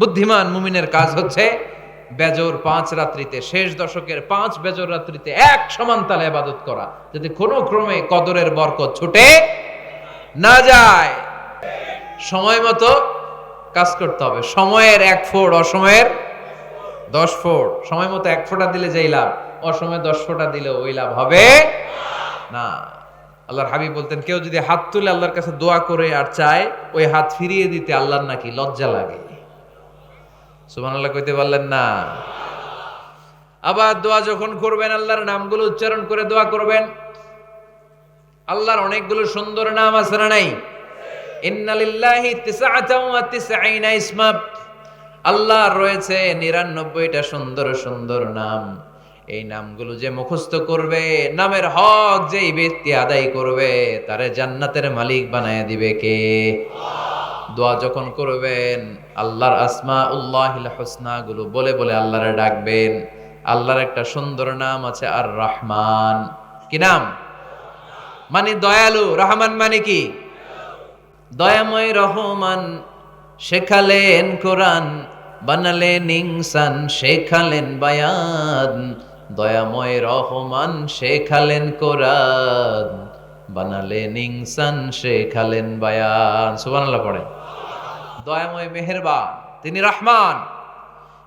বুদ্ধিমান মুমিনের কাজ হচ্ছে বেজর পাঁচ রাত্রিতে, শেষ দশকের পাঁচ বেজর রাত্রিতে এক সমান তালে আবাদত করা। যদি কোনো ক্রমে কদরের বরকত ছুটে, না যায়। সময় মতো কাজ করতে হবে। সময়ের এক ফোড়, অসময়ের দশ ফোড়। সময় মতো এক ফোঁটা দিলে যেই লাভ, অসময়ে দশ ফোঁটা দিলে ওই লাভ হবে না। আল্লাহর হাবিব বলতেন, কেউ যদি হাত তুলে আল্লাহর কাছে দোয়া করে আর চায়, ওই হাত ফিরিয়ে দিতে আল্লাহর নাকি লজ্জা লাগে। সুবহানাল্লাহ কইতে পারলেন না। আবার দোয়া যখন করবেন, আল্লাহর নামগুলো উচ্চারণ করে দোয়া করবেন। আল্লাহর অনেকগুলো সুন্দর নাম আছে না নাই? আল্লাহর রয়েছে নিরানব্বইটা সুন্দর সুন্দর নাম। এই নামগুলো যে মুখস্থ করবে, নামের হক যেই ব্যক্তি আদায় করবে, তারে জান্নাতের মালিক বানায় দিবে কে? দোয়া যখন করবেন, আল্লাহর আসমা উল্লাহিল হোসনা গুলো বলে বলে আল্লাহরে ডাকবেন। আল্লাহর একটা সুন্দর নাম আছে আর রহমান কি নাম? মানে দয়ালু। রহমান মানে কি? দয়াময় রহমান শেখালেন কোরআন, বানালেন ইনসান শেখালেন বায়ান। দয়াময় রহমান শেখালেন কোরআন, বানালেন ইনসান শেখালেন বায়ান। সুবহানাল্লাহ পড়ে দয়াময় মেহেরবান, তিনি রহমান।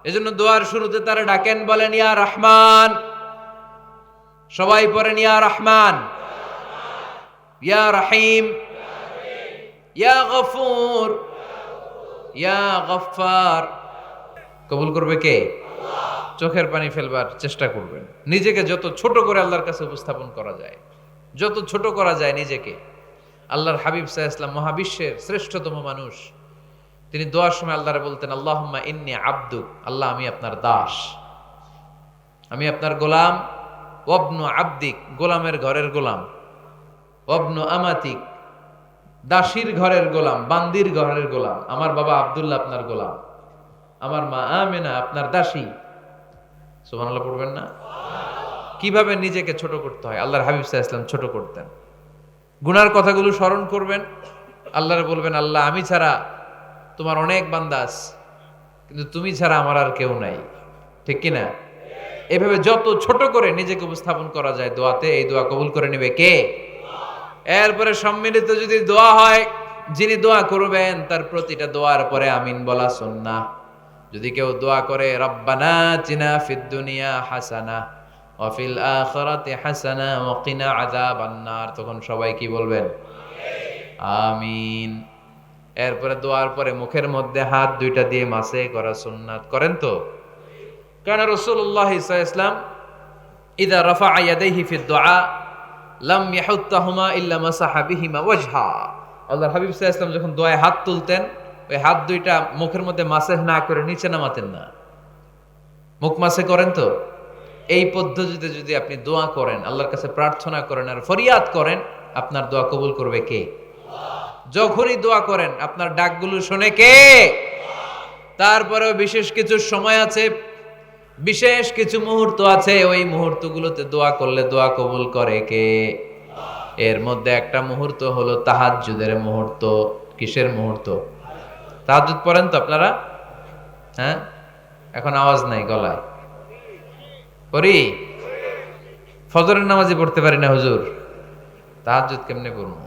এজন্য দোয়ার শুরুতে তারা ডাকেন, বলেন, ইয়া রহমান। সবাই পড়েন, ইয়া রহমান। ইয়া রহিম। ইয়া গফুর। ইয়া গফফার। কবুল করবে কে? চোখের পানি ফেলবার চেষ্টা করবেন। নিজেকে যত ছোট করে আল্লাহর কাছে উপস্থাপন করা যায়, যত ছোট করা যায় নিজেকে। আল্লাহর হাবিব সাহা ইসলাম মহাবিশ্বের শ্রেষ্ঠতম মানুষ। তিনি দোয়ার সময় আল্লাহরে বলতেন, আল্লাহুম্মা ইন্নি আব্দু, আল্লাহ আমি আপনার দাস। আমি আপনার গোলাম। ওবনু আব্দিক, গোলামের ঘরের গোলাম। ওবনু আমাতিক, দাসীর ঘরের গোলাম, বান্দির ঘরের গোলাম। আমার বাবা আব্দুল্লাহ আপনার গোলাম। আমার মা আমেনা আপনার দাসী। সুবহানাল্লাহ পড়বেন না? কীভাবে নিজেকে ছোট করতে হয়? আল্লাহর হাবিব ইসলাম ছোট করতেন। গুনার কথাগুলো স্মরণ করবেন। আল্লাহরে বলবেন, আল্লাহ, আমি ছাড়া তোমার অনেক বান্দাস কিন্তু তুমি ছাড়া আমার আর কেউ নাই। ঠিক কিনা? এভাবে যত ছোট করে নিজেকে উপস্থাপন করা যায় দোয়াতে, এই দোয়া কবুল করে নেবে কে? এরপরে সম্মিলিত যদি দোয়া হয়, যিনি দোয়া করবেন, তার প্রতিটা দোয়ার পরে আমিন বলা সুন্নাহ। যদি কেউ দোয়া করে, রব্বানা চিনা ফিদ দুনিয়া হাসানা ওয়াফিল আখিরাতি হাসানা, ওয়া কিনা আযাবান তখন সবাই কি বলবেন? আমিন। এরপরে দোয়ার পরে মুখের মধ্যে হাত দুইটা দিয়ে মাসে করা সুন্নাত। করেন তো? কারণ রাসূলুল্লাহ ইসলাম ইদা রাফা দুআ, লাম ইয়াহুত্তাহুমা ইল্লা ওয়াজহা। হাবিব সাল্লাল্লাহু আলাইহি যখন দোয়ায় হাত তুলতেন, ওই হাত দুইটা মুখের মধ্যে মাসেহ না করে নিচে নামাতেন না। মুখ মাসে করেন তো? এই পদ্ধতিতে যদি আপনি দোয়া করেন, আল্লাহর কাছে প্রার্থনা করেন আর ফরিয়াদ করেন, আপনার দোয়া কবুল করবে কে? যখনই দোয়া করেন, আপনার ডাকগুলো শোনে কে? তারপরেও বিশেষ কিছু সময় আছে, বিশেষ কিছু মুহূর্ত আছে, ওই মুহূর্তগুলোতে দোয়া করলে দোয়া কবুল করে কে? এর মধ্যে একটা মুহূর্ত হলো তাহাজ্জুদের মুহূর্ত, কিসের মুহূর্ত? তাহাজ্জুদ পড়েন তো আপনারা? হ্যাঁ? এখন আওয়াজ নাই গলায়। পড়ি? ফজরের নামাজি পড়তে পারি না হুজুর। তাহাজ্জুদ কেমনে পড়ব?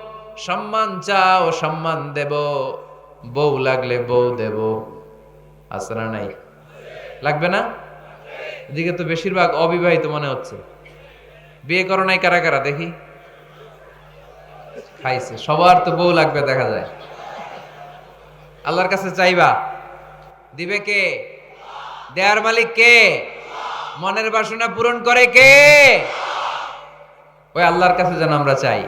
সম্মান চাও, সম্মান দেব। বউ লাগলে বউ দেব। আসরা নাই? লাগবে না? এদিকে তো বেশিরভাগ অবিবাহিত মনে হচ্ছে। বিয়ে করো নাই কারা কারা? দেখি। খাইছে। সবার তো বউ লাগবে, দেখা যায়। আল্লাহর কাছে চাইবা। দিবে কে? দেয়ার মালিক কে? মনের বাসনা পূরণ করে কে? ওই আল্লাহর কাছে যেন আমরা চাই।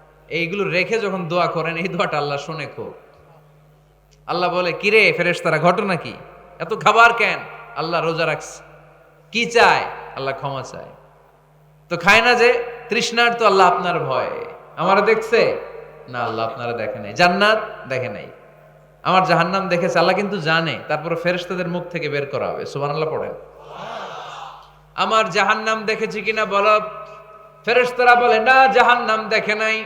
এইগুলো রেখে যখন দোয়া করেন, এই দোয়াটা আল্লাহ শুনে খুব। আল্লাহ বলে, কিরে ফেরেশতারা, ঘটনা কি? এত খাবার কেন? আল্লাহ রোজা রাখছে। কি চায়? আল্লাহ ক্ষমা চায়। তো খায় না যে, তৃষ্ণার তো আল্লাহ আপনার ভয়। আমারা দেখছে? না, আল্লাহ আপনারা দেখে নাই। জান্নাত দেখে নাই। আমার জাহান্নাম দেখেছে, আল্লাহ কিন্তু জানে। তারপরে ফেরেশতাদের মুখ থেকে বের করা হবে। সুবহানাল্লাহ পড়েন। আমার জাহান্নাম দেখেছি কিনা বলো? ফেরেশতারা বলে, না, জাহান্নাম দেখে নাই।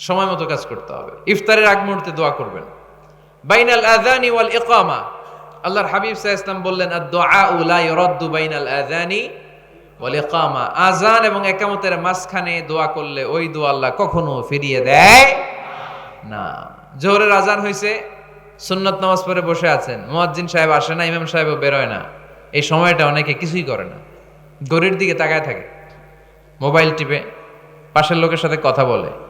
সময় মতো কাজ করতে হবে। ইফতারের আগ মুহূর্তে দোয়া করবেন। বাইনাল আযানি ওয়াল ইকামা। আল্লাহর হাবিব সাল্লাল্লাহু আলাইহি বললেন আদ-দুআ লা ইউরাদ্দু বাইনাল আযানি ওয়াল ইকামা। আযান এবং ইকামতের মাঝখানে দোয়া করলে ওই দোয়া আল্লাহ কখনো ফিরিয়ে দেয় না। জোহরের আজান হইছে, সুন্নত নামাজ পড়ে বসে আছেন। মুয়াজ্জিন সাহেব আসে না, ইমাম সাহেবও বেরোয় না। এই সময়টা অনেকে কিছুই করে না। গরির দিকে তাকায় থাকে। মোবাইল টিপে, পাশের লোকের সাথে কথা বলে।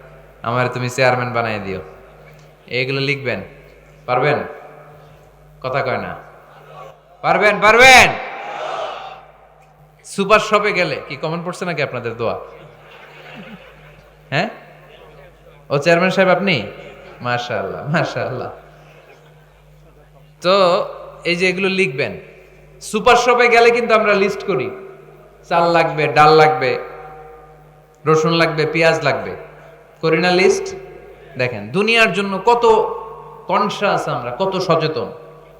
আমার তুমি চেয়ারম্যান বানাই দিও। এগুলো লিখবেন। পারবেন? কথা কয় না। পারবেন? পারবেন? সুপার শপে গেলে কি কমেন্ট পড়ছে নাকি আপনাদের দোয়া? হ্যাঁ? ও চেয়ারম্যান সাহেব আপনি? মাশাআল্লাহ মাশাআল্লাহ। তো এই যে এগুলো লিখবেন। সুপার শপে গেলে কিন্তু আমরা লিস্ট করি। চাল লাগবে, ডাল লাগবে, রসুন লাগবে, পেঁয়াজ লাগবে। করি না লিস্ট দেখেন, দুনিয়ার জন্য কত কনসাস আমরা, কত সচেতন।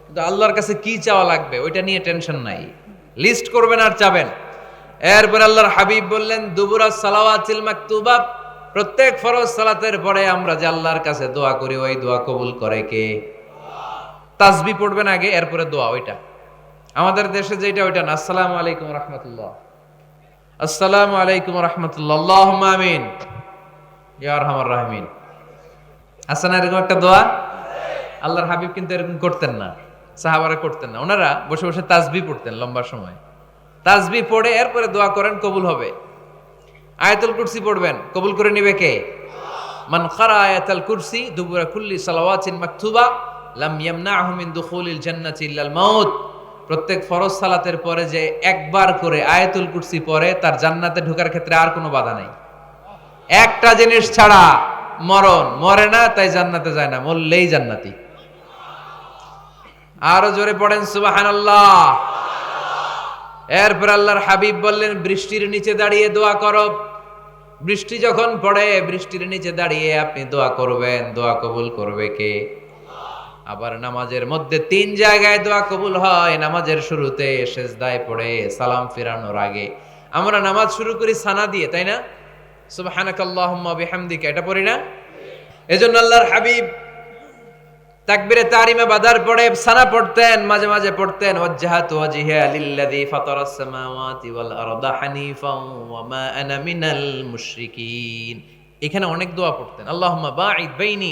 কিন্তু আল্লাহর কাছে কি চাওয়া লাগবে, ওইটা নিয়ে টেনশন নাই। লিস্ট করবেন আর চাবেন। এরপর আল্লাহর হাবিব বললেন, দুবুরা সালাওয়াতিল মাকতুবা প্রত্যেক ফরজ সালাতের পরে আমরা যে আল্লাহর কাছে দোয়া করি, ওই দোয়া কবুল করে কে? তাসবি পড়বেন আগে, এরপরে দোয়া, ওইটা। আমাদের দেশে যেটা ওইটা না। আসসালামু আলাইকুম রহমতুল্লাহ। আসসালামু আলাইকুম রহমতুল্লাহ। আমিন। ইয়ার হামার রাহমিন। আছে না এরকম একটা দোয়া? আল্লাহর হাবিব কিন্তু এরকম করতেন না, সাহাবারা করতেন না। ওনারা বসে বসে তাসবি পড়তেন লম্বা সময়। তাসবি পড়ে এরপরে দোয়া করেন, কবুল হবে। আয়াতুল কুরসি পড়বেন, কবুল করে নিবে কে? মান খারা আয়াতুল কুরসি, দুবুরা কুল্লি সালাওয়াতিন মাকতুবা, লাম ইয়ামনাহু মিন দুখুলিল জান্নাতি ইল্লাল মাউত। প্রত্যেক ফরজ সালাতের পরে যে একবার করে আয়াতুল কুরসি পরে তার জান্নাতে ঢোকার ক্ষেত্রে আর কোনো বাধা নাই। একটা জিনিস ছাড়া মরণ। মরে না, তাই জান্নাতে যায় না, মরলেই জান্নাতি। আরও জোরে পড়েন, সুবহানাল্লাহ। এরপর আল্লাহর হাবিব বললেন, বৃষ্টির নিচে দাঁড়িয়ে দোয়া করো। বৃষ্টি যখন পড়ে, বৃষ্টির নিচে দাঁড়িয়ে আপনি দোয়া করবেন। দোয়া কবুল করবে কে? আবার নামাজের মধ্যে তিন জায়গায় দোয়া কবুল হয়। নামাজের শুরুতে সেজদায় পড়ে, সালাম ফেরানোর আগে। আমরা নামাজ শুরু করি সানা দিয়ে, তাই না? সুবহানাকাল্লাহুম্মা বিহামদিকা, এটা পড়ি না? এজন্য আল্লাহর হাবিব তাকবিরে তারিমে বাদার পড়ে সানা পড়তেন, মাঝে মাঝে পড়তেন, ওয়াজ্জাহাতু ওয়াজহিয়া লিল্লাযী ফাতারাস সামাওয়াতি ওয়াল আরদা হানিফাও ওয়া মা আনা মিনাল মুশরিকিন। এখানে অনেক দোয়া পড়তেন। আল্লাহুম্মা বাঈদ বাইনি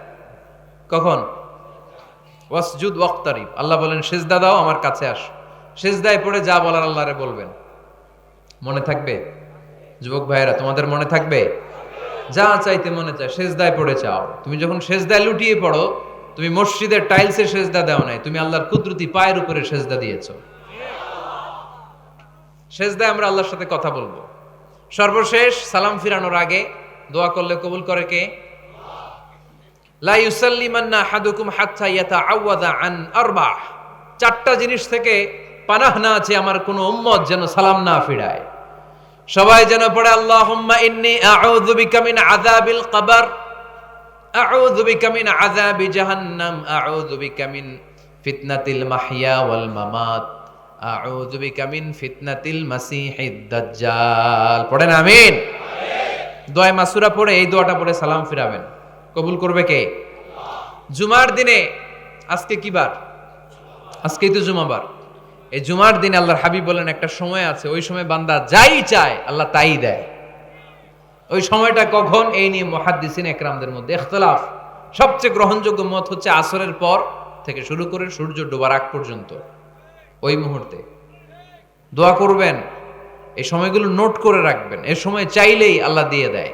কখন? ওয়াসজুদ, ওয়াক্তারিব। আল্লাহ বলেন, সেজদা দাও, আমার কাছে আস। সেজদায় পড়ে যা বলার আল্লাহরে বলবেন। মনে থাকবে? যুবক ভাইয়েরা, তোমাদের মনে থাকবে? যা চাইতে মনে চায়, সেজদায় পড়ে চাও তুমি যখন সেজদায় লুটিয়ে পড়ো, তুমি মসজিদের টাইলসে সেজদা দাও নাই, তুমি আল্লাহর কুদরতি পায়ের উপরে সেজদা দিয়েছ। সেজদায় আমরা আল্লাহর সাথে কথা বলব। সর্বশেষ সালাম ফিরানোর আগে দোয়া করলে কবুল করে কে? লা ইউসাল্লিমান্না হাদুকুম হাত্তা ইয়াতাআওয়াদা আন আরবাহ। চারটা জিনিস থেকে পানাহ না আছে আমার কোনো উম্মত যেন সালাম না ফিরায়। সবাই যেন পড়ে, আল্লাহুম্মা ইন্নী আউযু বিকা মিন আযাবিল কবর, আউযু বিকা মিন আযাবি জাহান্নাম, আউযু বিকা মিন ফিতনাতিল মাহইয়া ওয়াল মামাত, আউযু বিকা মিন ফিতনাতিল মাসিহিদ দাজ্জাল। পড়েন, আমিন। দোয়া মাসুরা পড়ে এই দোয়াটা পড়ে সালাম ফিরাবেন। কবুল করবে কে? জুমার দিনে আজকে কি বার? আজকেই তো জুমাবার এই জুমার দিনে আল্লাহর হাবিব বলেন, একটা সময় আছে, ওই সময় বান্দা যাই চায়, আল্লাহ তাই দেয়। ওই সময়টা কখন? এই নিয়ে মহাদ্দিসিন একরামদের মধ্যে ইখতলাফ। সবচেয়ে গ্রহণযোগ্য মত হচ্ছে আসরের পর থেকে শুরু করে সূর্য ডোবার আগ পর্যন্ত। ওই মুহূর্তে। দোয়া করবেন, এই সময়গুলো নোট করে রাখবেন, এ সময় চাইলেই আল্লাহ দিয়ে দেয়।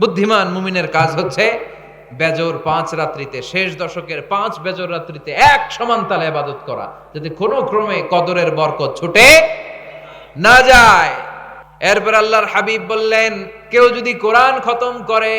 বুদ্ধিমান মুমিনের কাজ হচ্ছে বেজর পাঁচ রাত্রিতে, শেষ দশকের পাঁচ বেজর রাত্রিতে এক সমান তালে আবাদত করা। যদি কোনো ক্রমে কদরের বরকত ছুটে না যায়। এরপর আল্লাহর হাবিব বললেন, কেউ যদি কোরআন খতম করে